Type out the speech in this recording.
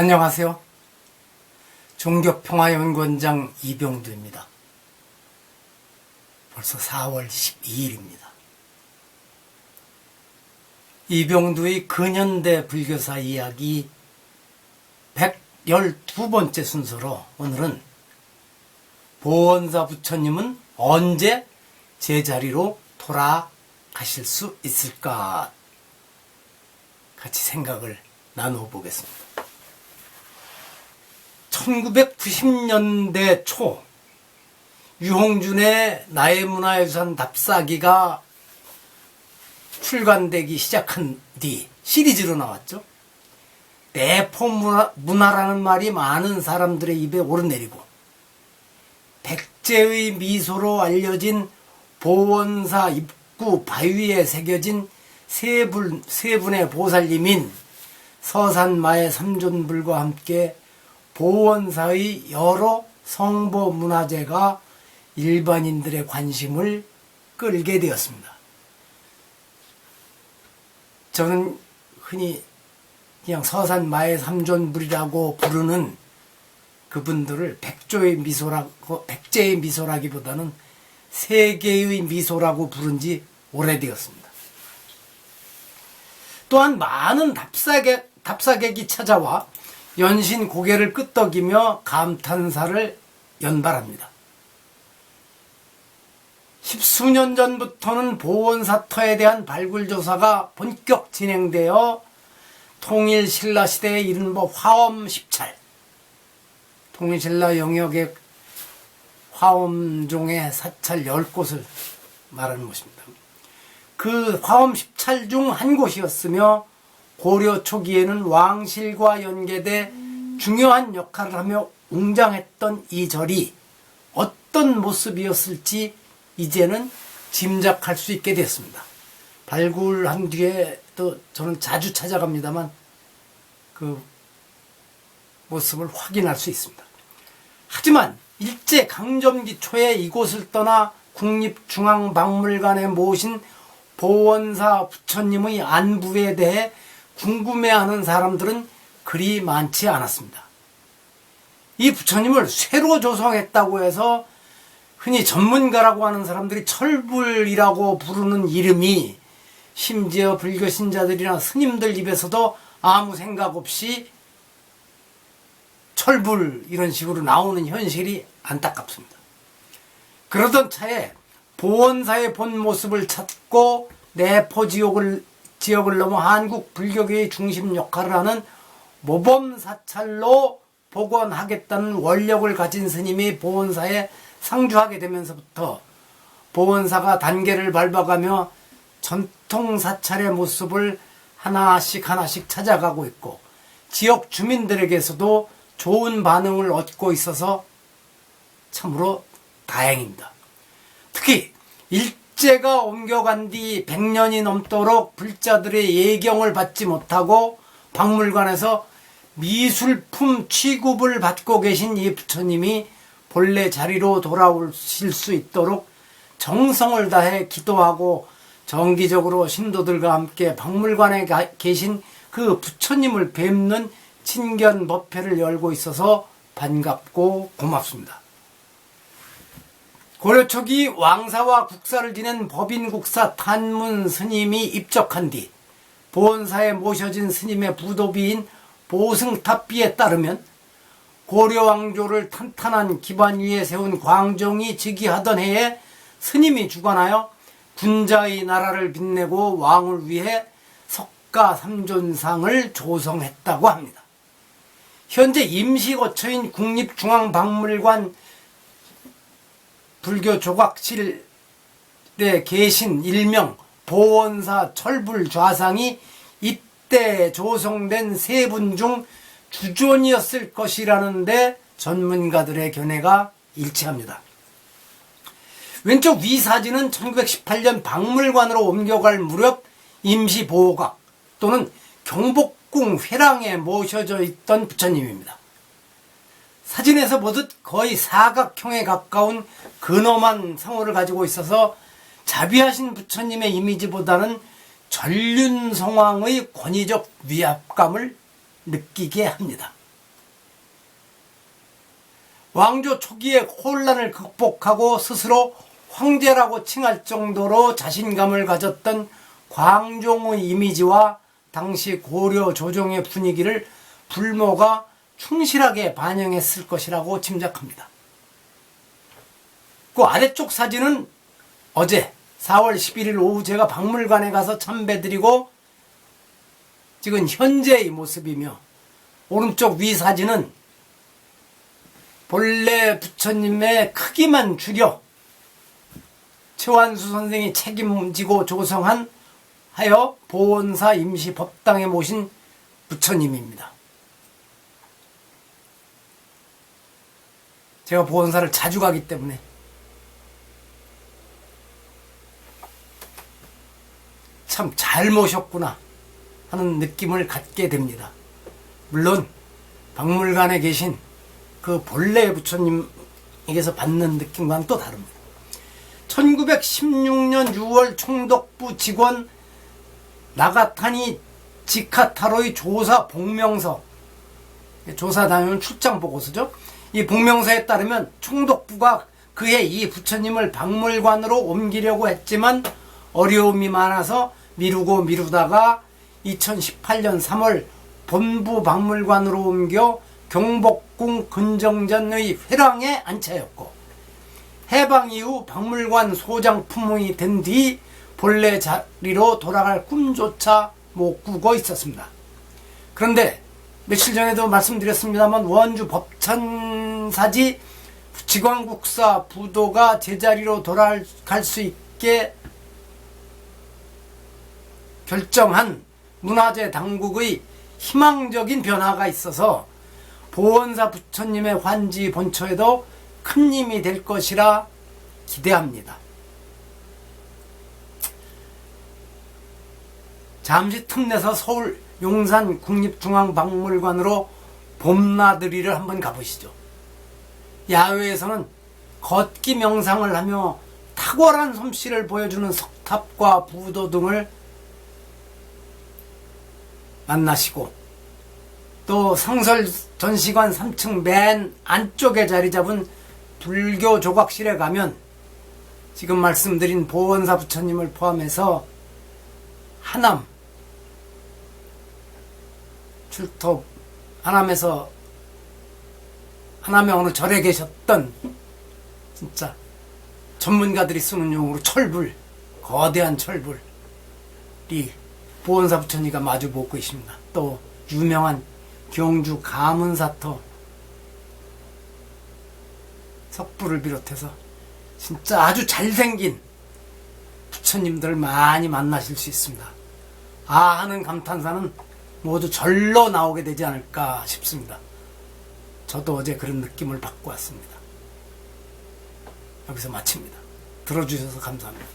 안녕하세요. 종교평화연구원장 이병두입니다. 벌써 4월 12일입니다. 이병두의 근현대 불교사 이야기 112번째 순서로 오늘은 보원사 부처님은 언제 제자리로 돌아가실 수 있을까 같이 생각을 나누어 보겠습니다. 1990년대 초 유홍준의 나의 문화유산 답사기가 출간되기 시작한 뒤 시리즈로 나왔죠. 내포 문화, 문화라는 말이 많은 사람들의 입에 오르내리고 백제의 미소로 알려진 보원사 입구 바위에 새겨진 세, 분, 세 분의 보살님인 서산마의 삼존불과 함께 보원사의 여러 성보 문화재가 일반인들의 관심을 끌게 되었습니다. 저는 흔히 그냥 서산 마의 삼존불이라고 부르는 그분들을 백조의 미소라고, 백제의 미소라기보다는 세계의 미소라고 부른 지 오래되었습니다. 또한 많은 답사객, 답사객이 찾아와 연신 고개를 끄덕이며 감탄사를 연발합니다. 십수년 전부터는 보원사터에 대한 발굴조사가 본격 진행되어 통일 신라 시대에 이른 뭐 화엄 10찰, 통일 신라 영역의 화엄종의 사찰 10곳을 말하는 것입니다. 그 화엄 10찰 중 한 곳이었으며 고려 초기에는 왕실과 연계돼 중요한 역할을 하며 웅장했던 이 절이 어떤 모습이었을지 이제는 짐작할 수 있게 됐습니다. 발굴한 뒤에 또 저는 자주 찾아갑니다만 그 모습을 확인할 수 있습니다. 하지만 일제 강점기 초에 이곳을 떠나 국립중앙박물관에 모신 보원사 부처님의 안부에 대해 궁금해하는 사람들은 그리 많지 않았습니다. 이 부처님을 새로 조성했다고 해서 흔히 전문가라고 하는 사람들이 철불이라고 부르는 이름이 심지어 불교 신자들이나 스님들 입에서도 아무 생각 없이 철불 이런 식으로 나오는 현실이 안타깝습니다. 그러던 차에 보원사의 본 모습을 찾고 내포 지역을 지역을 넘어 한국 불교계의 중심 역할을 하는 모범 사찰로 복원하겠다는 원력을 가진 스님이 보원사에 상주하게 되면서부터 보원사가 단계를 밟아가며 전통 사찰의 모습을 하나씩 하나씩 찾아가고 있고 지역 주민들에게서도 좋은 반응을 얻고 있어서 참으로 다행입니다. 특히 일 제가 옮겨간 뒤 100년이 넘도록 불자들의 예경을 받지 못하고 박물관에서 미술품 취급을 받고 계신 이 부처님이 본래 자리로 돌아오실 수 있도록 정성을 다해 기도하고 정기적으로 신도들과 함께 박물관에 계신 그 부처님을 뵙는 친견 법회를 열고 있어서 반갑고 고맙습니다. 고려 초기 왕사와 국사를 지낸 법인 국사 탄문 스님이 입적한 뒤 보원사에 모셔진 스님의 부도비인 보승탑비에 따르면 고려 왕조를 탄탄한 기반 위에 세운 광종이 즉위하던 해에 스님이 주관하여 군자의 나라를 빛내고 왕을 위해 석가 삼존상을 조성했다고 합니다. 현재 임시 거처인 국립중앙박물관 불교 조각실에 계신 일명 보원사 철불 좌상이 이때 조성된 세 분 중 주존이었을 것이라는데 전문가들의 견해가 일치합니다. 왼쪽 위 사진은 1918년 박물관으로 옮겨갈 무렵 임시보호각 또는 경복궁 회랑에 모셔져 있던 부처님입니다. 사진에서 보듯 거의 사각형에 가까운 근엄한 상호를 가지고 있어서 자비하신 부처님의 이미지보다는 전륜성왕의 권위적 위압감을 느끼게 합니다. 왕조 초기의 혼란을 극복하고 스스로 황제라고 칭할 정도로 자신감을 가졌던 광종의 이미지와 당시 고려 조정의 분위기를 불모가 충실하게 반영했을 것이라고 짐작합니다. 그 아래쪽 사진은 어제 4월 11일 오후 제가 박물관에 가서 참배드리고 지금 현재의 모습이며 오른쪽 위 사진은 본래 부처님의 크기만 줄여 최완수 선생이 책임지고 조성한 하여 보원사 임시 법당에 모신 부처님입니다. 제가 보원사를 자주 가기 때문에 참 잘 모셨구나 하는 느낌을 갖게 됩니다. 물론 박물관에 계신 그 본래 부처님에게서 받는 느낌과는 또 다릅니다. 1916년 6월 총독부 직원 나가타니 지카타로의 조사 복명서 조사 다니면 출장 보고서죠. 이 복명서에 따르면 총독부가 그해 이 부처님을 박물관으로 옮기려고 했지만 어려움이 많아서 미루고 미루다가 2018년 3월 본부 박물관으로 옮겨 경복궁 근정전의 회랑에 안차였고 해방 이후 박물관 소장품이 된 뒤 본래 자리로 돌아갈 꿈조차 못 꾸고 있었습니다. 그런데 며칠 전에도 말씀드렸습니다만 원주 법천사지 지광국사 부도가 제자리로 돌아갈 수 있게 결정한 문화재 당국의 희망적인 변화가 있어서 보원사 부처님의 환지 본처에도 큰 힘이 될 것이라 기대합니다. 잠시 틈내서 서울 용산 국립중앙박물관으로 봄나들이를 한번 가보시죠. 야외에서는 걷기 명상을 하며 탁월한 솜씨를 보여주는 석탑과 부도 등을 만나시고 또 상설 전시관 3층 맨 안쪽에 자리 잡은 불교 조각실에 가면 지금 말씀드린 보원사 부처님을 포함해서 하남 출톱 하남에서 하남의 어느 절에 계셨던 진짜 전문가들이 쓰는 용어로 철불 거대한 철불이 보원사 부처님과 마주 보고 있습니다. 또 유명한 경주 가문사터 석불을 비롯해서 진짜 아주 잘생긴 부처님들 많이 만나실 수 있습니다. 아 하는 감탄사는 모두 절로 나오게 되지 않을까 싶습니다. 저도 어제 그런 느낌을 받고 왔습니다. 여기서 마칩니다. 들어주셔서 감사합니다.